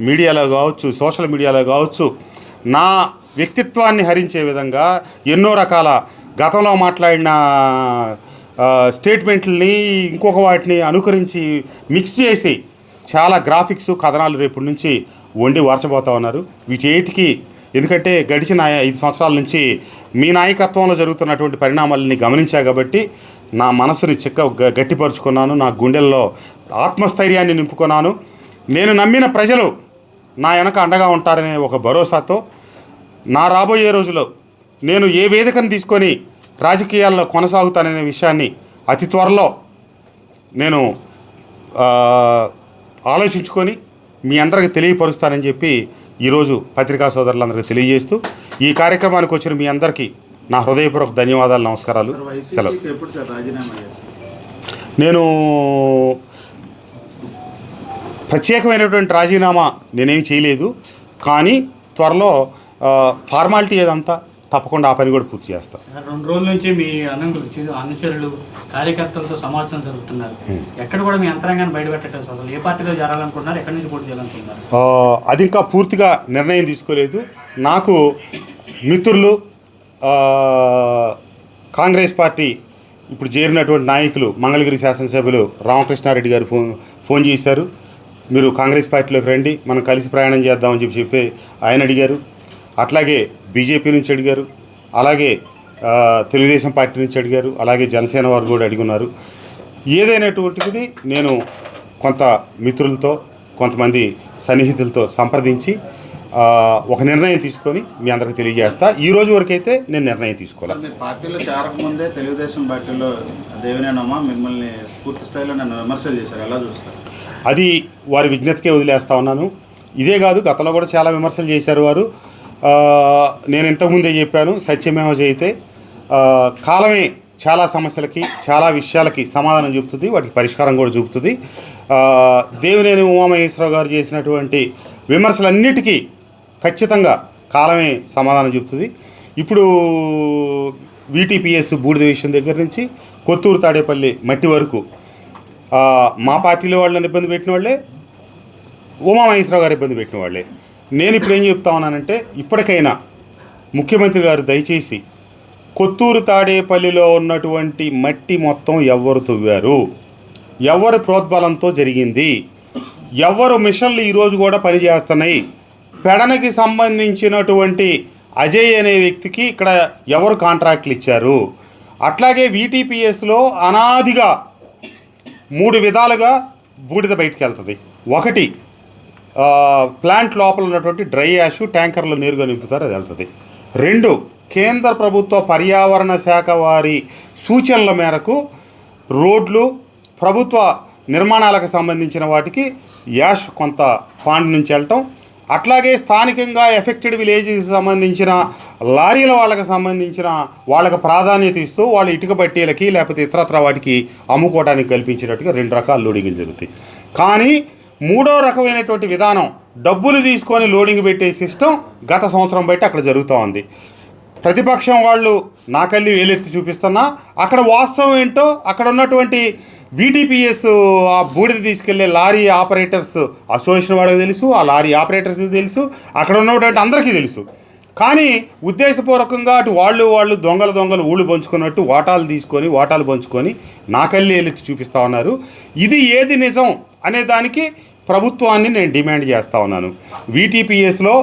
మీడియాలో కావచ్చు సోషల్ మీడియాలో కావచ్చు నా వ్యక్తిత్వాన్ని హరించే విధంగా ఎన్నో రకాల గతంలో మాట్లాడిన స్టేట్మెంట్లని ఇంకొక వాటిని అనుకరించి మిక్స్ చేసి చాలా గ్రాఫిక్స్ కథనాలు రేపటి నుంచి వండి వార్చబోతా ఉన్నారు. వీటేటికి ఎందుకంటే గడిచిన ఐదు సంవత్సరాల నుంచి మీ నాయకత్వంలో జరుగుతున్నటువంటి పరిణామాలని గమనించా కాబట్టి నా మనసుని చిక్క గట్టిపరుచుకున్నాను. నా గుండెల్లో ఆత్మస్థైర్యాన్ని నింపుకున్నాను. నేను నమ్మిన ప్రజలు నా వెనక అండగా ఉంటారనే ఒక భరోసాతో నా రాబోయే రోజుల్లో నేను ఏ వేదికను తీసుకొని రాజకీయాల్లో కొనసాగుతాననే విషయాన్ని అతి త్వరలో నేను ఆలోచించుకొని మీ అందరికి తెలియపరుస్తానని చెప్పి ఈరోజు పత్రికా సోదరులందరికీ తెలియజేస్తూ ఈ కార్యక్రమానికి వచ్చిన మీ అందరికీ నా హృదయపూర్వక ధన్యవాదాలు నమస్కారాలు సెలవు. నేను ప్రత్యేకమైనటువంటి రాజీనామా నేనేం చేయలేదు కానీ త్వరలో ఫార్మాలిటీ ఏదంతా తప్పకుండా ఆ పని కూడా పూర్తి చేస్తాను రెండు రోజుల నుంచి మీ అనుచరులు కార్యకర్తలతో సమావేశం జరుగుతున్నారు. ఎక్కడ కూడా మీ అంతరంగాన్ని బయటపెట్టడం అసలు. ఏ పార్టీలో చేరాలనుకుంటున్నారు ఎక్కడి నుంచి పోటీ చేయాలనుకుంటున్నారు అది ఇంకా పూర్తిగా నిర్ణయం తీసుకోలేదు. నాకు మిత్రులు కాంగ్రెస్ పార్టీ ఇప్పుడు చేరినటువంటి నాయకులు మంగళగిరి శాసనసభ్యులు రామకృష్ణారెడ్డి గారు ఫోన్ ఫోన్ చేశారు. మీరు కాంగ్రెస్ పార్టీలోకి రండి మనం కలిసి ప్రయాణం చేద్దామని చెప్పి చెప్పి ఆయన అడిగారు. అట్లాగే బీజేపీ నుంచి అడిగారు. అలాగే తెలుగుదేశం పార్టీ నుంచి అడిగారు. అలాగే జనసేన వారు కూడా అడిగున్నారు. ఏదైనటువంటిది నేను కొంత మిత్రులతో కొంతమంది సన్నిహితులతో సంప్రదించి ఒక నిర్ణయం తీసుకొని మీ అందరికి తెలియజేస్తా. ఈ రోజు వరకైతే నేను నిర్ణయం తీసుకోవాలి? పార్టీలో చేరకముందే తెలుగుదేశం పార్టీలో దేవినేనమ్మా మిమ్మల్ని పూర్తి స్థాయిలో నన్ను విమర్శలు చేశారు. ఎలా చూస్తారు? అది వారి విజ్ఞతకే వదిలేస్తా ఉన్నాను. ఇదే కాదు గతంలో కూడా చాలా విమర్శలు చేశారు వారు. నేను ఇంతకుముందే చెప్పాను సత్యమేవ చేయితే కాలమే చాలా సమస్యలకి చాలా విషయాలకి సమాధానం చూపుతుంది వాటికి పరిష్కారం కూడా చూపుతుంది. దేవినేని ఉమామహేశ్వరరావు గారు చేసినటువంటి విమర్శలన్నిటికీ ఖచ్చితంగా కాలమే సమాధానం చూపుతుంది ఇప్పుడు వీటీపీఎస్ బూడిద విషయం దగ్గర నుంచి కొత్తూరు తాడేపల్లి మట్టి వరకు మా పార్టీలో వాళ్ళని ఇబ్బంది పెట్టిన వాళ్ళే ఉమా మహేశ్వరరావు గారు ఇబ్బంది పెట్టిన వాళ్ళే. నేను ఇప్పుడు ఏం చెప్తా ఉన్నానంటే ఇప్పటికైనా ముఖ్యమంత్రి గారు దయచేసి కొత్తూరు తాడేపల్లిలో ఉన్నటువంటి మట్టి మొత్తం ఎవరు తవ్వారు. ఎవరి ప్రోద్బలంతో జరిగింది. ఎవరు మిషన్లు ఈరోజు కూడా పనిచేస్తున్నాయి పెడనకి సంబంధించినటువంటి అజయ్ అనే వ్యక్తికి ఇక్కడ ఎవరు కాంట్రాక్ట్లు ఇచ్చారు? అట్లాగే వీటీపీఎస్లో అనాదిగా మూడు విధాలుగా బూడిద బయటికి వెళ్తుంది. ఒకటి ప్లాంట్ లోపల ఉన్నటువంటి డ్రై యాష్ ట్యాంకర్లో నేరుగా నింపుతారు అది వెళ్తుంది. రెండు కేంద్ర ప్రభుత్వ పర్యావరణ శాఖ వారి సూచనల మేరకు రోడ్లు ప్రభుత్వ నిర్మాణాలకు సంబంధించిన వాటికి యాష్ కొంత పాండ్ నుంచి వెళ్ళటం అట్లాగే స్థానికంగా ఎఫెక్టెడ్ విలేజ్కి సంబంధించిన లారీల వాళ్ళకి సంబంధించిన వాళ్ళకి ప్రాధాన్యత ఇస్తూ వాళ్ళు ఇటుక బట్టీలకి లేకపోతే ఇతరత్ర వాటికి అమ్ముకోవడానికి కల్పించినట్టుగా రెండు రకాల లోడింగ్లు జరుగుతాయి. కానీ మూడో రకమైనటువంటి విధానం డబ్బులు తీసుకొని లోడింగ్ పెట్టే సిస్టమ్ గత సంవత్సరం బట్టి అక్కడ జరుగుతూ ఉంది. ప్రతిపక్షం వాళ్ళు నాకల్లి వేలెత్తి చూపిస్తున్నా అక్కడ వాస్తవం ఏంటో అక్కడ ఉన్నటువంటి వీటీపీఎస్ ఆ బూడిద తీసుకెళ్ళే లారీ ఆపరేటర్స్ అసోసియేషన్ వాడికి తెలుసు ఆ లారీ ఆపరేటర్స్ తెలుసు అక్కడ ఉన్నటువంటి అందరికీ తెలుసు. కానీ ఉద్దేశపూర్వకంగా అటు వాళ్ళు వాళ్ళు దొంగలు దొంగలు ఊళ్ళు పంచుకున్నట్టు వాటాలు తీసుకొని వాటాలు పంచుకొని నాకల్లి వేలెత్తి చూపిస్తా ఉన్నారు. ఇది ఏది నిజం అనే దానికి ప్రభుత్వాన్ని నేను డిమాండ్ చేస్తా ఉన్నాను. వీటీపీఎస్లో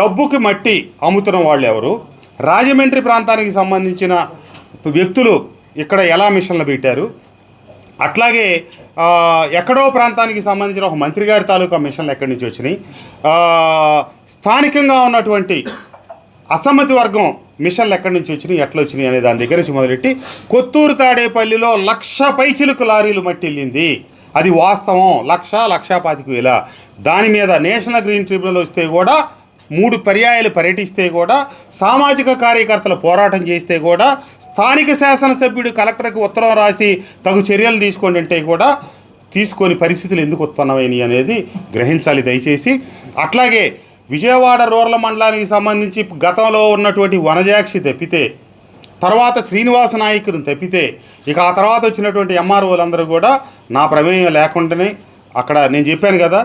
డబ్బుకి మట్టి అమ్ముతున్న వాళ్ళు ఎవరు? రాజమండ్రి ప్రాంతానికి సంబంధించిన వ్యక్తులు ఇక్కడ ఎలా మిషన్లు పెట్టారు? అట్లాగే ఎక్కడో ప్రాంతానికి సంబంధించిన ఒక మంత్రి గారి తాలూకా మిషన్లు ఎక్కడి నుంచి వచ్చినాయి? స్థానికంగా ఉన్నటువంటి అసమ్మతి వర్గం మిషన్లు ఎక్కడి నుంచి వచ్చినాయి ఎట్లా వచ్చినాయి అనే దాని దగ్గర నుంచి మొదలెట్టి కొత్తూరు తాడేపల్లిలో లక్ష పైచిలుకు లారీలు మట్టి వెళ్ళింది అది వాస్తవం. లక్ష లక్ష పాతిక వేల. దాని మీద నేషనల్ గ్రీన్ ట్రిబ్యునల్ వస్తే కూడా మూడు పర్యాయాలు పర్యటిస్తే కూడా సామాజిక కార్యకర్తలు పోరాటం చేస్తే కూడా స్థానిక శాసనసభ్యుడు కలెక్టర్కి ఉత్తరం రాసి తగు చర్యలు తీసుకోండి అంటే కూడా తీసుకొని పరిస్థితులు ఎందుకు ఉత్పన్నమైనవి అనేది గ్రహించాలి దయచేసి. అట్లాగే విజయవాడ రూరల్ మండలానికి సంబంధించి గతంలో ఉన్నటువంటి వనజాక్షి తప్పితే తర్వాత శ్రీనివాస నాయకుని తప్పితే ఇక ఆ తర్వాత వచ్చినటువంటి ఎంఆర్ఓలందరూ కూడా నా ప్రమేయం లేకుండానే అక్కడ నేను చెప్పాను కదా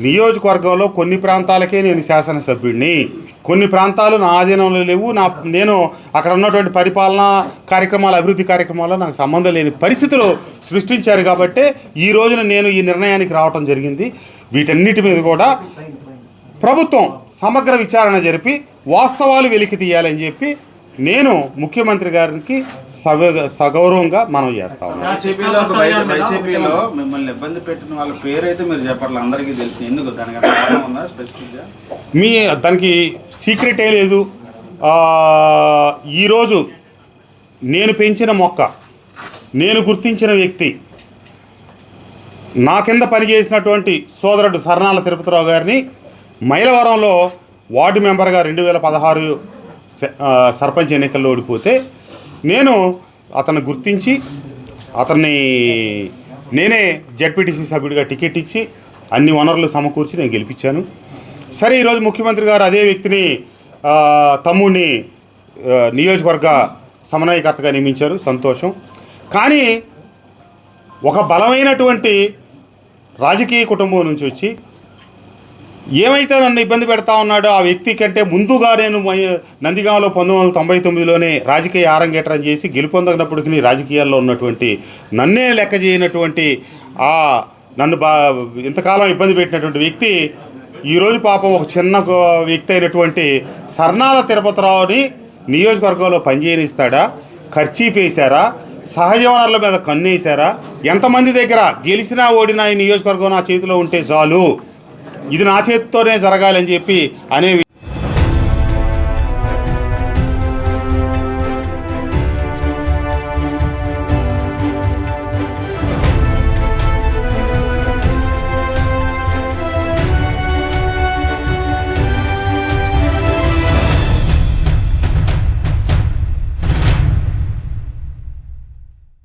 నియోజకవర్గంలో కొన్ని ప్రాంతాలకే నేను శాసనసభ్యుడిని. కొన్ని ప్రాంతాలు నా ఆధీనంలో లేవు. నా నేను అక్కడ ఉన్నటువంటి పరిపాలనా కార్యక్రమాలు అభివృద్ధి కార్యక్రమాల్లో నాకు సంబంధం లేని పరిస్థితులు సృష్టించారు కాబట్టే ఈ రోజున నేను ఈ నిర్ణయానికి రావటం జరిగింది. వీటన్నిటి మీద కూడా ప్రభుత్వం సమగ్ర విచారణ జరిపి వాస్తవాలు వెలికి తీయాలని చెప్పి నేను ముఖ్యమంత్రి గారికి సవ సగౌరవంగా మనం చేస్తా ఉన్నాం. వైసీపీలో మిమ్మల్ని ఇబ్బంది పెట్టిన వాళ్ళ పేరు అయితే మీరు చెప్పట్లే అందరికీ ఎందుకు? దానికి మీ దానికి సీక్రెటే లేదు. ఈరోజు నేను పెంచిన మొక్క నేను గుర్తించిన వ్యక్తి నా కింద పనిచేసినటువంటి సోదరుడు సరణాల తిరుపతిరావు గారిని మైలవరంలో వార్డు మెంబర్గా రెండు వేల పదహారు సర్పంచ్ ఎన్నికల్లో ఓడిపోతే నేను అతన్ని గుర్తించి అతన్ని నేనే జడ్పీటీసీ సభ్యుడిగా టికెట్ ఇచ్చి అన్ని వనరులు సమకూర్చి నేను గెలిపించాను. సరే ఈరోజు ముఖ్యమంత్రి గారు అదే వ్యక్తిని తమ్ముడిని నియోజకవర్గ సమన్వయకర్తగా నియమించారు. సంతోషం. కానీ ఒక బలమైనటువంటి రాజకీయ కుటుంబం నుంచి వచ్చి ఏమైతే నన్ను ఇబ్బంది పెడతా ఉన్నాడో ఆ వ్యక్తి కంటే ముందుగా నేను నందిగామలో పంతొమ్మిది వందల తొంభై తొమ్మిదిలోనే రాజకీయ ఆరంగేట్రం చేసి గెలుపొందనప్పటికీ రాజకీయాల్లో ఉన్నటువంటి నన్నే లెక్క చేయనటువంటి ఆ నన్ను బా ఇంతకాలం ఇబ్బంది పెట్టినటువంటి వ్యక్తి ఈరోజు పాపం ఒక చిన్న వ్యక్తి అయినటువంటి సర్నాల తిరుపతిరావుని నియోజకవర్గంలో పనిచేయనిస్తాడా? ఖర్చీఫ్ వేశారా? సహజ వనరుల మీద కన్నేశారా ఎంతమంది దగ్గర గెలిచినా ఓడినా ఈ నియోజకవర్గం నా చేతిలో ఉంటే చాలు. ఇది నా చేతితోనే జరగాలని చెప్పి అనేవి